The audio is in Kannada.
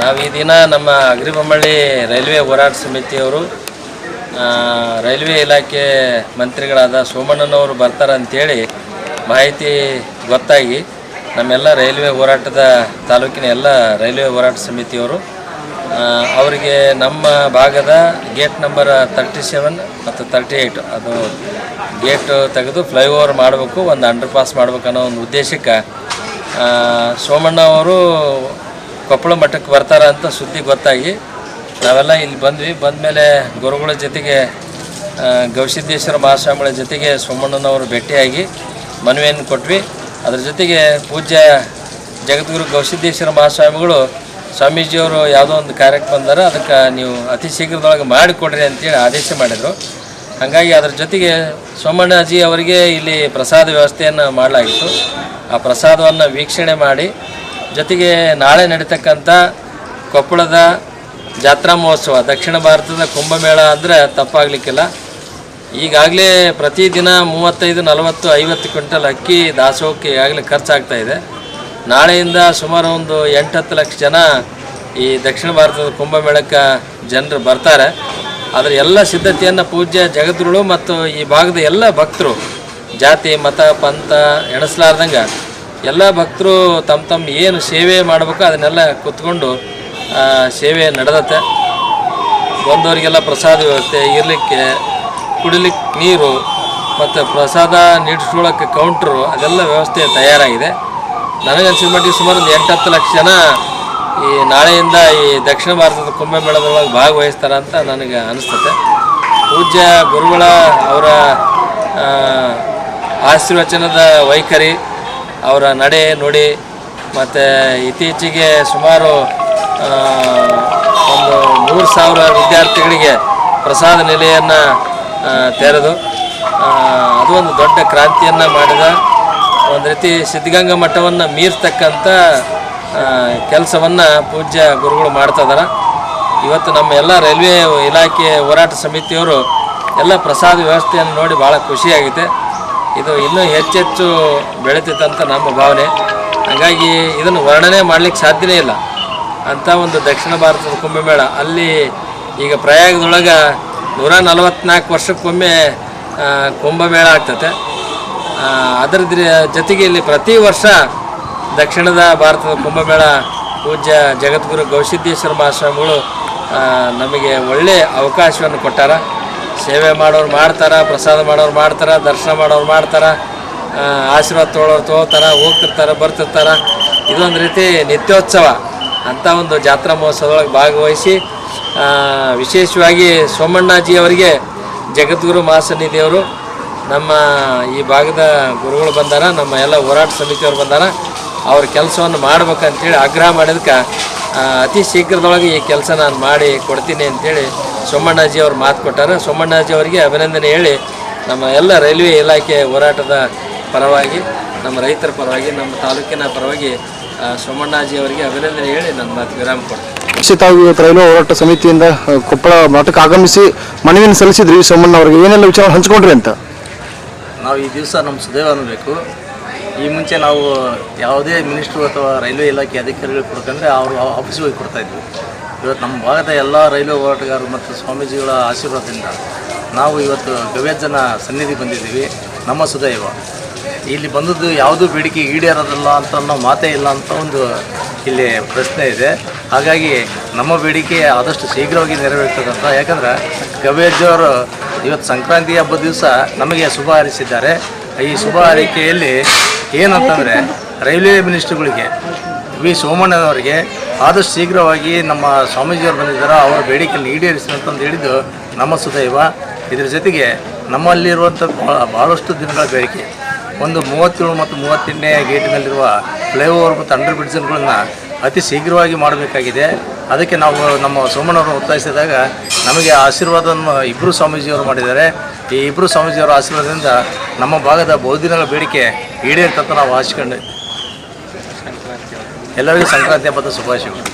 ನಾವು ಈ ದಿನ ನಮ್ಮ ಅಗ್ರಿಬೊಮ್ಮಳ್ಳಿ ರೈಲ್ವೆ ಹೋರಾಟ ಸಮಿತಿಯವರು ರೈಲ್ವೆ ಇಲಾಖೆ ಮಂತ್ರಿಗಳಾದ ಸೋಮಣ್ಣನವರು ಬರ್ತಾರೆ ಅಂತೇಳಿ ಮಾಹಿತಿ ಗೊತ್ತಾಗಿ ನಮ್ಮೆಲ್ಲ ರೈಲ್ವೆ ಹೋರಾಟದ ತಾಲೂಕಿನ ಎಲ್ಲ ರೈಲ್ವೆ ಹೋರಾಟ ಸಮಿತಿಯವರು ಅವರಿಗೆ ನಮ್ಮ ಭಾಗದ ಗೇಟ್ ನಂಬರ್ ತರ್ಟಿ ಸೆವೆನ್ ಮತ್ತು ತರ್ಟಿ ಏಯ್ಟ್ ಅದು ಗೇಟು ತೆಗೆದು ಫ್ಲೈಓವರ್ ಮಾಡಬೇಕು, ಒಂದು ಅಂಡರ್ ಪಾಸ್ ಮಾಡ್ಬೇಕು ಅನ್ನೋ ಒಂದು ಉದ್ದೇಶಕ್ಕೆ ಸೋಮಣ್ಣ ಅವರು ಕೊಪ್ಪಳ ಮಠಕ್ಕೆ ಬರ್ತಾರ ಅಂತ ಸುದ್ದಿ ಗೊತ್ತಾಗಿ ನಾವೆಲ್ಲ ಇಲ್ಲಿ ಬಂದ್ವಿ. ಬಂದಮೇಲೆ ಗುರುಗಳ ಜೊತೆಗೆ ಗವಿಸಿದ್ದೇಶ್ವರ ಮಹಾಸ್ವಾಮಿಗಳ ಜೊತೆಗೆ ಸೋಮಣ್ಣನವರು ಭೇಟಿಯಾಗಿ ಮನವಿಯನ್ನು ಕೊಟ್ವಿ. ಅದ್ರ ಜೊತೆಗೆ ಪೂಜ್ಯ ಜಗದ್ಗುರು ಗವಿಸಿದ್ದೇಶ್ವರ ಮಹಾಸ್ವಾಮಿಗಳು, ಸ್ವಾಮೀಜಿಯವರು ಯಾವುದೋ ಒಂದು ಕಾರ್ಯಕ್ಕೆ ಬಂದಾರ, ಅದಕ್ಕೆ ನೀವು ಅತಿ ಶೀಘ್ರದೊಳಗೆ ಮಾಡಿಕೊಡ್ರಿ ಅಂತೇಳಿ ಆದೇಶ ಮಾಡಿದರು. ಹಾಗಾಗಿ ಅದ್ರ ಜೊತೆಗೆ ಸೋಮಣ್ಣಾಜಿ ಅವರಿಗೆ ಇಲ್ಲಿ ಪ್ರಸಾದ ವ್ಯವಸ್ಥೆಯನ್ನು ಮಾಡಲಾಗಿತ್ತು. ಆ ಪ್ರಸಾದವನ್ನು ವೀಕ್ಷಣೆ ಮಾಡಿ ಜೊತೆಗೆ ನಾಳೆ ನಡೀತಕ್ಕಂಥ ಕೊಪ್ಪಳದ ಜಾತ್ರಾ ಮಹೋತ್ಸವ, ದಕ್ಷಿಣ ಭಾರತದ ಕುಂಭಮೇಳ ಅಂದರೆ ತಪ್ಪಾಗಲಿಕ್ಕಿಲ್ಲ. ಈಗಾಗಲೇ ಪ್ರತಿದಿನ ಮೂವತ್ತೈದು, ನಲವತ್ತು, ಐವತ್ತು ಕ್ವಿಂಟಲ್ ಅಕ್ಕಿ ದಾಸೋಹಕ್ಕೆ ಈಗಾಗಲೇ ಖರ್ಚಾಗ್ತಾ ಇದೆ. ನಾಳೆಯಿಂದ ಸುಮಾರು ಒಂದು ಎಂಟು ಹತ್ತು ಲಕ್ಷ ಜನ ಈ ದಕ್ಷಿಣ ಭಾರತದ ಕುಂಭಮೇಳಕ್ಕೆ ಜನರು ಬರ್ತಾರೆ. ಅದರ ಎಲ್ಲ ಸಿದ್ಧತೆಯನ್ನು ಪೂಜ್ಯ ಜಗದ್ರುಳು ಮತ್ತು ಈ ಭಾಗದ ಎಲ್ಲ ಭಕ್ತರು ಜಾತಿ, ಮತ, ಪಂಥ ಎಣಿಸ್ಲಾರ್ದಂಗೆ ಎಲ್ಲ ಭಕ್ತರು ತಮ್ಮ ತಮ್ಮ ಏನು ಸೇವೆ ಮಾಡಬೇಕು ಅದನ್ನೆಲ್ಲ ಕುತ್ಕೊಂಡು ಸೇವೆ ನಡೆದತ್ತೆ ಬಂದವರಿಗೆಲ್ಲ ಪ್ರಸಾದ ವ್ಯವಸ್ಥೆ ಇರಲಿಕ್ಕೆ, ಕುಡಿಲಿಕ್ಕೆ ನೀರು ಮತ್ತು ಪ್ರಸಾದ ನೀಡಿಸ್ಕೊಳ್ಳೋಕ್ಕೆ ಕೌಂಟ್ರು ಅದೆಲ್ಲ ವ್ಯವಸ್ಥೆ ತಯಾರಾಗಿದೆ. ನನಗೆ ಅನಿಸಿದ ಮಟ್ಟಿಗೆ ಸುಮಾರು ಒಂದು ಎಂಟು ಹತ್ತು ಲಕ್ಷ ಜನ ಈ ನಾಳೆಯಿಂದ ಈ ದಕ್ಷಿಣ ಭಾರತದ ಕುಂಭಮೇಳದೊಳಗೆ ಭಾಗವಹಿಸ್ತಾರೆ ಅಂತ ನನಗೆ ಅನಿಸ್ತದೆ ಪೂಜ್ಯ ಗುರುಗಳ ಅವರ ಆಶೀರ್ವಚನದ ವೈಖರಿ ಅವರ ನಡೆ, ನುಡಿ ಮತ್ತು ಇತ್ತೀಚೆಗೆ ಸುಮಾರು ಒಂದು ಮೂರು ಸಾವಿರ ವಿದ್ಯಾರ್ಥಿಗಳಿಗೆ ಪ್ರಸಾದ ನಿಲೆಯನ್ನು ತೆರೆದು ಅದು ಒಂದು ದೊಡ್ಡ ಕ್ರಾಂತಿಯನ್ನು ಮಾಡಿದ ಒಂದು ರೀತಿ ಸಿದ್ಧಗಂಗಾ ಮಠವನ್ನು ಮೀರ್ತಕ್ಕಂಥ ಕೆಲಸವನ್ನು ಪೂಜ್ಯ ಗುರುಗಳು ಮಾಡ್ತಾ ಇದಾರೆ. ಇವತ್ತು ನಮ್ಮ ಎಲ್ಲ ರೈಲ್ವೆ ಇಲಾಖೆ ಹೋರಾಟ ಸಮಿತಿಯವರು ಎಲ್ಲ ಪ್ರಸಾದ ವ್ಯವಸ್ಥೆಯನ್ನು ನೋಡಿ ಭಾಳ ಖುಷಿಯಾಗಿದೆ. ಇದು ಇನ್ನೂ ಹೆಚ್ಚೆಚ್ಚು ಬೆಳೀತಿತ್ತಂತ ನಮ್ಮ ಭಾವನೆ. ಹಾಗಾಗಿ ಇದನ್ನು ವರ್ಣನೆ ಮಾಡಲಿಕ್ಕೆ ಸಾಧ್ಯವೇ ಇಲ್ಲ. ಅಂಥ ಒಂದು ದಕ್ಷಿಣ ಭಾರತದ ಕುಂಭಮೇಳ. ಅಲ್ಲಿ ಈಗ ಪ್ರಯಾಗದೊಳಗೆ ನೂರ ನಲವತ್ತ್ನಾಲ್ಕು ವರ್ಷಕ್ಕೊಮ್ಮೆ ಕುಂಭಮೇಳ ಆಗ್ತತೆ. ಅದರ ಜೊತೆಗೆ ಇಲ್ಲಿ ಪ್ರತಿ ವರ್ಷ ದಕ್ಷಿಣದ ಭಾರತದ ಕುಂಭಮೇಳ ಪೂಜ್ಯ ಜಗದ್ಗುರು ಗೌಸಿದ್ದೇಶ್ವರ ಮಹಾಸ್ವಾಮಿಗಳು ನಮಗೆ ಒಳ್ಳೆಯ ಅವಕಾಶವನ್ನು ಕೊಟ್ಟಾರ. ಸೇವೆ ಮಾಡೋರು ಮಾಡ್ತಾರ, ಪ್ರಸಾದ ಮಾಡೋರು ಮಾಡ್ತಾರ, ದರ್ಶನ ಮಾಡೋರು ಮಾಡ್ತಾರ ಆಶೀರ್ವಾದ ತೊಗೊಳೋರು ತೊಗೋತಾರ, ಹೋಗ್ತಿರ್ತಾರೆ, ಬರ್ತಿರ್ತಾರೆ. ಇದೊಂದು ರೀತಿ ನಿತ್ಯೋತ್ಸವ ಅಂಥ ಒಂದು ಜಾತ್ರಾ ಮಹೋತ್ಸವದೊಳಗೆ ಭಾಗವಹಿಸಿ ವಿಶೇಷವಾಗಿ ಸೋಮಣ್ಣಾಜಿ ಅವರಿಗೆ ಜಗದ್ಗುರು ಮಹಾಸನ್ನಿಧಿಯವರು, ನಮ್ಮ ಈ ಭಾಗದ ಗುರುಗಳು ಬಂದಾರ, ನಮ್ಮ ಎಲ್ಲ ಹೋರಾಟ ಸಮಿತಿಯವರು ಬಂದಾರ. ಅವ್ರ ಕೆಲಸವನ್ನು ಮಾಡ್ಬೇಕಂತೇಳಿ ಆಗ್ರಹ ಮಾಡಿದಕ್ಕೆ ಅತಿ ಶೀಘ್ರದೊಳಗೆ ಈ ಕೆಲಸ ನಾನು ಮಾಡಿ ಕೊಡ್ತೀನಿ ಅಂತೇಳಿ ಸೋಮಣ್ಣಾಜಿ ಅವ್ರು ಮಾತು ಕೊಟ್ಟಾರೆ. ಸೋಮಣ್ಣಾಜಿ ಅವರಿಗೆ ಅಭಿನಂದನೆ ಹೇಳಿ ನಮ್ಮ ಎಲ್ಲ ರೈಲ್ವೆ ಇಲಾಖೆ ಹೋರಾಟದ ಪರವಾಗಿ ನಮ್ಮ ರೈತರ ಪರವಾಗಿ ನಮ್ಮ ತಾಲೂಕಿನ ಪರವಾಗಿ ಸೋಮಣ್ಣಾಜಿ ಅವರಿಗೆ ಅಭಿನಂದನೆ ಹೇಳಿ ನನ್ನ ಮಾತು ವಿರಾಮ ಕೊಡ್ತೀನಿ. ತಾವು ಇವತ್ತು ರೈಲ್ವೆ ಹೋರಾಟ ಸಮಿತಿಯಿಂದ ಕೊಪ್ಪಳ ಮಠಕ್ಕೆ ಆಗಮಿಸಿ ಮನವಿಯನ್ನು ಸಲ್ಲಿಸಿದ್ರಿ ಸೋಮಣ್ಣ ಅವರಿಗೆ ಏನೆಲ್ಲ ವಿಚಾರ ಹಂಚ್ಕೊಂಡ್ರಿ ಅಂತ? ನಾವು ಈ ದಿವಸ ನಮ್ಮ ಸುದೈವ ಅನ್ನಬೇಕು. ಈ ಮುಂಚೆ ನಾವು ಯಾವುದೇ ಮಿನಿಸ್ಟ್ರು ಅಥವಾ ರೈಲ್ವೆ ಇಲಾಖೆ ಅಧಿಕಾರಿಗಳು ಕೊಡ್ಕಂದ್ರೆ ಅವರು ಆಫೀಸಿಗೆ ಹೋಗಿ ಕೊಡ್ತಾ ಇದ್ವಿ. ಇವತ್ತು ನಮ್ಮ ಭಾಗದ ಎಲ್ಲ ರೈಲ್ವೆ ಹೋರಾಟಗಾರರು ಮತ್ತು ಸ್ವಾಮೀಜಿಗಳ ಆಶೀರ್ವಾದದಿಂದ ನಾವು ಇವತ್ತು ಗವ್ಯಜನ ಸನ್ನಿಧಿ ಬಂದಿದ್ದೀವಿ. ನಮ್ಮ ಸುದೈವ. ಇಲ್ಲಿ ಬಂದದ್ದು ಯಾವುದೂ ಬೇಡಿಕೆ ಈಡೇರೋದಿಲ್ಲ ಅಂತ ಅನ್ನೋ ಮಾತೇ ಇಲ್ಲ ಅಂತ ಒಂದು ಇಲ್ಲಿ ಪ್ರಶ್ನೆ ಇದೆ. ಹಾಗಾಗಿ ನಮ್ಮ ಬೇಡಿಕೆ ಆದಷ್ಟು ಶೀಘ್ರವಾಗಿ ನೆರವೇರ್ತದಂತ. ಯಾಕಂದ್ರೆ ಗವ್ಯಜ್ಜವರು ಇವತ್ತು ಸಂಕ್ರಾಂತಿ ಹಬ್ಬದ ದಿವಸ ನಮಗೆ ಶುಭ ಹಾರೈಸಿದ್ದಾರೆ. ಈ ಶುಭ ಹಾರೈಕೆಯಲ್ಲಿ ಏನಂತಂದರೆ ರೈಲ್ವೆ ಮಿನಿಸ್ಟ್ರುಗಳಿಗೆ, ವಿ. ಸೋಮಣ್ಣನವರಿಗೆ ಆದಷ್ಟು ಶೀಘ್ರವಾಗಿ ನಮ್ಮ ಸ್ವಾಮೀಜಿಯವರು ಬಂದಿದ್ದಾರೆ, ಅವರ ಬೇಡಿಕೆಯನ್ನು ಈಡೇರಿಸಿದಂತಂದು ಹೇಳಿದ್ದು ನಮ್ಮ ಸುದೈವ. ಇದರ ಜೊತೆಗೆ ನಮ್ಮಲ್ಲಿರುವಂಥ ಭಾಳ- ಭಾಳಷ್ಟು ದಿನಗಳ ಬೇಡಿಕೆ, ಒಂದು ಮೂವತ್ತೇಳು ಮತ್ತು ಮೂವತ್ತೆಂಟನೇ ಗೇಟಿನಲ್ಲಿರುವ ಫ್ಲೈಓವರ್ ಮತ್ತು ಅಂಡರ್ ಬ್ರಿಡ್ಜ್ಗಳನ್ನ ಅತಿ ಶೀಘ್ರವಾಗಿ ಮಾಡಬೇಕಾಗಿದೆ. ಅದಕ್ಕೆ ನಾವು ನಮ್ಮ ಸೋಮಣ್ಣವರು ಒತ್ತಾಯಿಸಿದಾಗ ನಮಗೆ ಆಶೀರ್ವಾದವನ್ನು ಇಬ್ಬರು ಸ್ವಾಮೀಜಿಯವರು ಮಾಡಿದ್ದಾರೆ. ಈ ಇಬ್ಬರು ಸ್ವಾಮೀಜಿಯವರ ಆಶೀರ್ವಾದದಿಂದ ನಮ್ಮ ಭಾಗದ ಬಹುದಿನಗಳ ಬೇಡಿಕೆ ಈಡೇರ್ತಂತ ನಾವು ಆಶಿಕೊಂಡು ಎಲ್ಲರಿಗೂ ಸಂಕ್ರಾಂತಿ ಹಬ್ಬದ ಶುಭಾಶಯಗಳು.